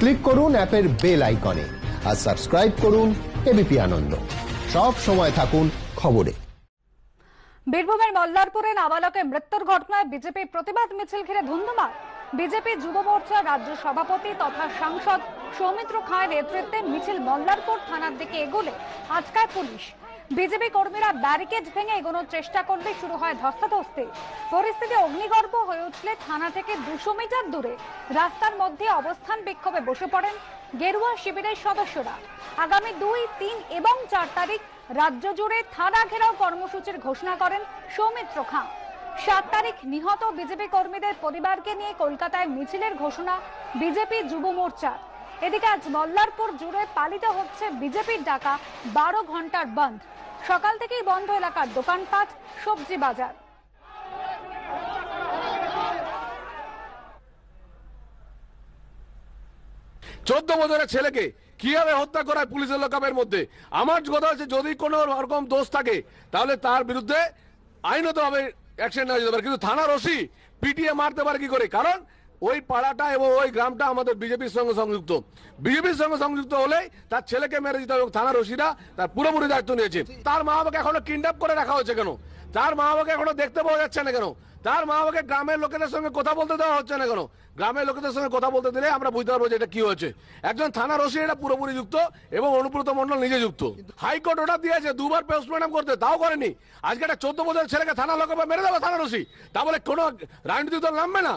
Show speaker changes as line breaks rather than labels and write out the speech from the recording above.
Click করুন অ্যাপের bell আইকনে আর সাবস্ক্রাইব করুন এবিপি আনন্দ। সব সময় থাকুন খবরে।
বীরভূমের মল্লারপুরে নাবালকের মৃত্যুর ঘটনায় বিজেপি প্রতিবাদ মিছিল ঘিরে ধুন্ধুমার। বিজেপি যুব মোর্চার রাজ্য সভাপতি তথা সাংসদ সৌমিত্র খাঁয়ের নেতৃত্বে মিছিল মল্লারপুর থানার দিকে এগোলে। আটকায় পুলিশ বিজেপি কর্মীরা ব্যারিকেড ভেঙে এগোনোর চেষ্টা করলে শুরু হয় ধস্তাধস্তি। পরিস্থিতি অগ্নিগর্ভ হয়ে উঠলে থানা থেকে দুশো মিটার দূরে রাস্তার মধ্যে অবস্থান বিক্ষোভে বসে পড়েন গেরুয়া শিবিরের সদস্যরা। আগামী দুই, তিন এবং চার তারিখ রাজ্য জুড়ে থানা ঘেরাও কর্মসূচির ঘোষণা করেন সৌমিত্র খাঁ। সাত তারিখ নিহত বিজেপি কর্মীদের পরিবারকে নিয়ে কলকাতায় মিছিলের ঘোষণা বিজেপি যুব মোর্চার এদিকে আজ মল্লারপুর জুড়ে পালিত হচ্ছে বিজেপির ডাকা বারো ঘণ্টার বন্ধ। সকাল থেকেই বন্ধ এলাকার দোকানপাট, সবজি বাজার।
চোদ্দ বছরের ছেলেকে কীভাবে হত্যা করায় পুলিশের লোকাবের মধ্যে? আমার কথা হচ্ছে, যদি কোনো রকম দোষ থাকে, তাহলে তার বিরুদ্ধে আইনত ভাবে অ্যাকশন নেওয়া যেতে পারে। কিন্তু থানার ওসি পিটিএ মারতে পারে কি করে? কারণ ওই পাড়াটা এবং ওই গ্রামটা আমাদের বিজেপির সঙ্গে সংযুক্ত। বিজেপির সঙ্গে সংযুক্ত হলেই তার ছেলেকে মেরে দিতে হবে থানার ওসিরা তার পুরোপুরি দায়িত্ব নিয়েছে। তার মা বাবাকে এখনও কিডন্যাপ করে রাখা হয়েছে কেন? তার মা বাবাকে এখনও দেখতে পাওয়া যাচ্ছে না কেন? তার মা বাবাকে গ্রামের লোকেদের সঙ্গে কথা বলতে দেওয়া হচ্ছে না কেন? গ্রামের লোকেদের সঙ্গে কথা বলতে দিলে আমরা বুঝতে পারব যে এটা কি হয়েছে। একজন থানার ওসি এটা পুরোপুরি যুক্ত এবং অনুব্রত মন্ডল নিজে যুক্ত। হাইকোর্ট অর্ডার দিয়েছে, দুবার পোস্টমর্টম করতে, তাও করেনি। আজকে একটা চোদ্দ বছর ছেলেকে থানা লোক মেরে দেবে থানার ওসি। তা বলে কোনো রাজনীতি দল নামবে না।